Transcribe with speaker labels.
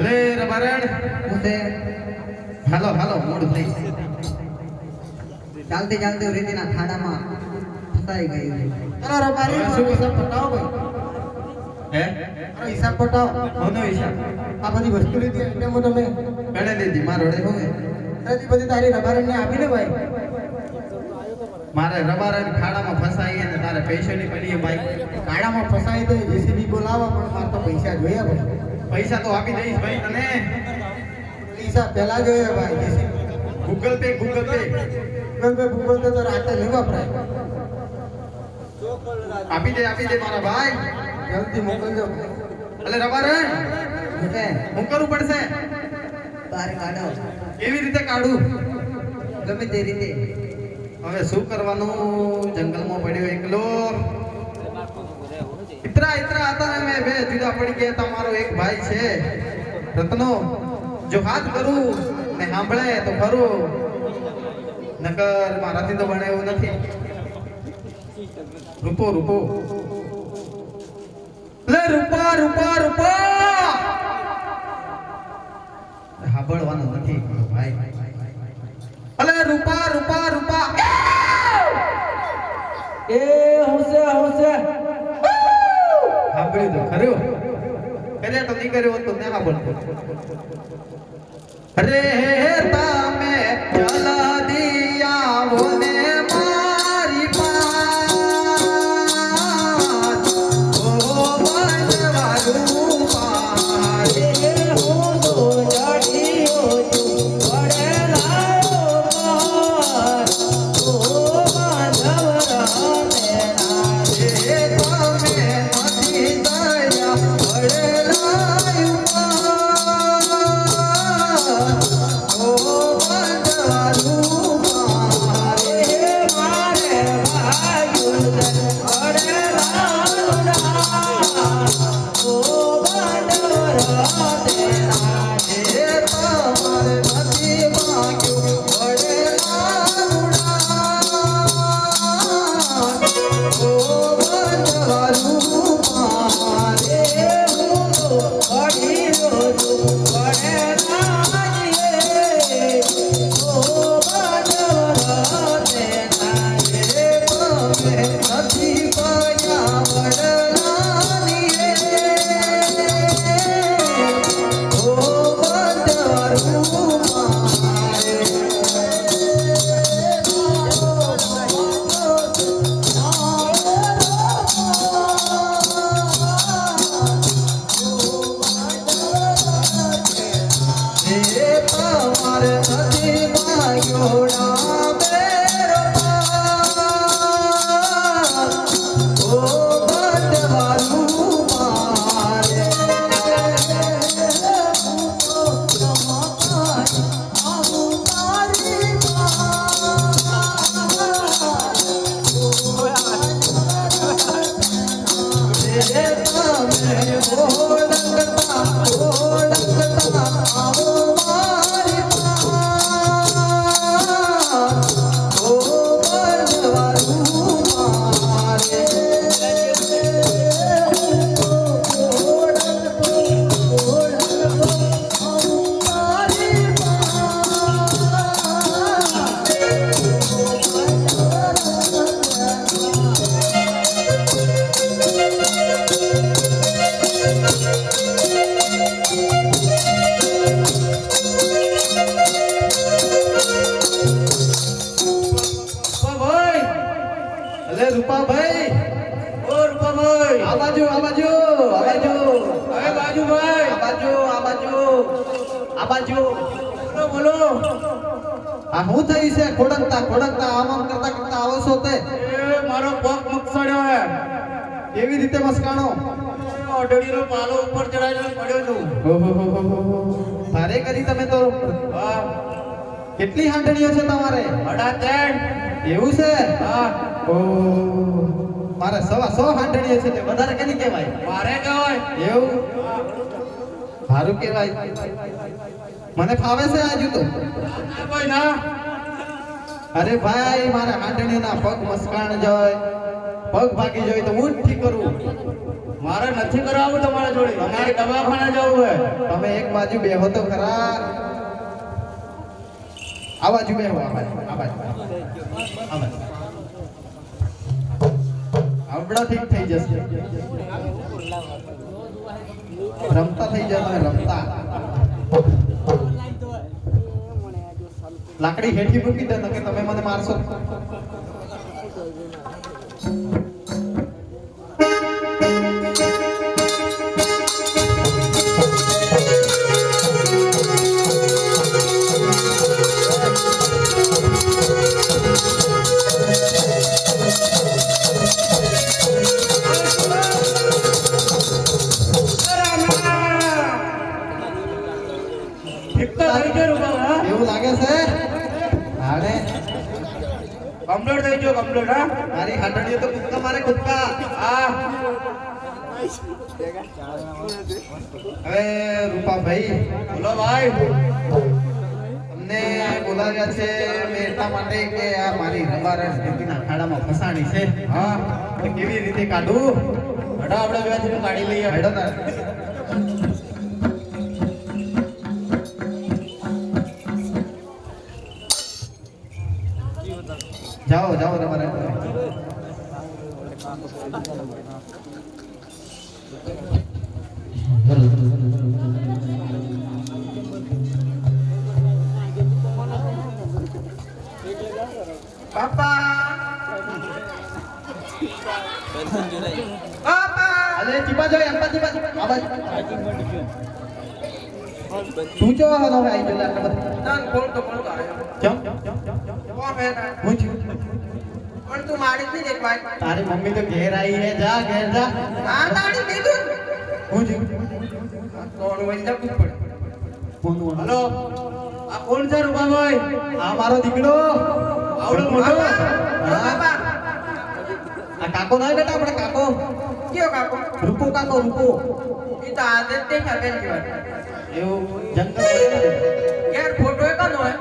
Speaker 1: ભલે રબારણ
Speaker 2: હું તે
Speaker 1: હાલો હાલો મોડ થઈ
Speaker 2: ચાલતી ચાલતી રીતિના ખાડામાં ફસાઈ ગયું
Speaker 3: અરે રબારી
Speaker 1: હવે શું
Speaker 3: હિસાબ પટાવો ભાઈ?
Speaker 1: હે?
Speaker 3: હિસાબ પટાવો
Speaker 1: કોનો હિસાબ.
Speaker 3: આ બધી વસ્તુ લીધી એટલે હું તમે
Speaker 1: ગણે લીધી મારો રડે હવે
Speaker 3: તારી બધી તારી રબારીને આપીને ભાઈ.
Speaker 1: મારે રબારણ ખાડામાં ફસાઈ અને તારે પૈસાની પડી ભાઈ
Speaker 3: ખાડામાં ફસાઈ તો જેસીબી બોલાવા પણ મારે તો પૈસા જોઈએ ભાઈ.
Speaker 1: પૈસા તો આપી દઈશ ભાઈ તને.
Speaker 3: પૈસા પહેલા જોઈએ ભાઈ.
Speaker 1: Google pay Google pay
Speaker 3: Google pay Google pay તો રાતે નહીં વપરાય
Speaker 1: આપી દે આપી દે મારા ભાઈ.
Speaker 3: જલ્દી મોકલજો.
Speaker 1: એટલે
Speaker 2: રવા રે
Speaker 1: હું કરવું પડશે.
Speaker 2: તારે કાઢો.
Speaker 1: કેવી રીતે કાઢું?
Speaker 2: ગમે તે રીતે.
Speaker 1: હવે શું કરવાનું? જંગલમાં પડ્યો એકલો. ઇતરા ઇતરા હતા ને મેં બે જુદા પડી ગયા તમારો એક ભાઈ છે રત્નો જો હાથ કરું ને સાંભળે તો ખરું નકર મારાથી તો બને એવું નથી રૂપો રૂપો લે રૂપા રૂપા રૂપા સાંભળવાનું નથી ભાઈ અલે રૂપા રૂપા રૂપા
Speaker 3: એ હોશે હોશે
Speaker 1: સાંભળ્યું તો ખરું કર્યા તો હોત તો ના સાંભળતો અરે તમે જલ્દી આવો ને એ અલે આ બાજુ આ બાજુ આ બાજુ
Speaker 3: હવે
Speaker 1: આ બાજુ આ બાજુ આ બાજુ
Speaker 3: બોલો બોલો.
Speaker 1: આ હું થઈ છે? ખોડકતા ખોડકતા આમ આમ કરતા કરતા આવો છો તે?
Speaker 3: મારો પગ મકસડ્યો હે.
Speaker 1: કેવી રીતે મસ્કાણો?
Speaker 3: ઓઢડીનો પાલો ઉપર ચડાવીને પડ્યો છું.
Speaker 1: ભારે કરી તમે તો?
Speaker 3: હા.
Speaker 1: કેટલી હાંડણીઓ છે તમારે?
Speaker 3: અડા ત્રણ.
Speaker 1: એવું છે?
Speaker 3: હા.
Speaker 1: ઓ મારે સવા સો હાંડણીએ છે તે વધારે કેની કહેવાય?
Speaker 3: મારે કહેવાય.
Speaker 1: એવું? સારું કહેવાય. મને ફાવે છે આજુ તો
Speaker 3: કોઈ ના.
Speaker 1: અરે ભાઈ મારા હાંડણીના પગ મસ્કાણ જાય. પગ ભાગી જાય તો હું જ ઠીક કરું?
Speaker 4: મારે નથી કરાવવું તમારા જોડે. તમારે દવાખાને જવું હોય.
Speaker 1: તમે એક બાજુ બેહો તો ખરા. આ બાજુ બેહો આ બાજુ આ બાજુ. આ બાજુ. હમણાં ઠીક થઈ જશે. રમતા થઈ જાય રમતા. લાકડી હેઠી મૂકી દે કે તમે મને મારશો.
Speaker 4: કમ્પ્લીટ થઈ ગયો કમ્પ્લીટ હા?
Speaker 1: મારી હાટડીઓ તો કુદકા મારે કુદકા.
Speaker 4: આ
Speaker 1: હવે રૂપાભાઈ
Speaker 4: બોલો ભાઈ.
Speaker 1: તમને બોલાવ્યા છે મેં એટલા માટે કે આ મારી રબાર સ્થિતિના ખાડામાં ફસાણી છે?
Speaker 4: હા.
Speaker 1: કેવી રીતે કાઢું?
Speaker 4: હડો આપણે બે કાઢી લઈએ.
Speaker 1: હેડો જાઓ જાઓ તમારે. જો તું જો હવે? આઈ
Speaker 2: ના કોણ તો કોણ તો આવ્યો?
Speaker 1: કેમ
Speaker 2: કોણ હે
Speaker 1: છું?
Speaker 2: પણ તું મારી થી દેખવાય.
Speaker 1: તારી મમ્મી તો ઘેર આવી હે જા ઘેર જા.
Speaker 2: આ તાડી દીધું
Speaker 1: હું છું.
Speaker 2: કોણ વઈ જા કુછ પડ
Speaker 1: ફોન
Speaker 4: હલો? આ કોણ છે? રૂપાભાઈ
Speaker 1: આ મારો દીકરો.
Speaker 4: આવડો મોટો.
Speaker 2: બાપા
Speaker 1: આ કાકો ના બેટા આપણે કાકો?
Speaker 2: કયો કાકો?
Speaker 1: રૂપો કાકો રૂપો.
Speaker 2: એ તો આદત તે ખબર કહેવાય
Speaker 1: એવું જંગલ.
Speaker 2: યાર ફોટો એક કનો હે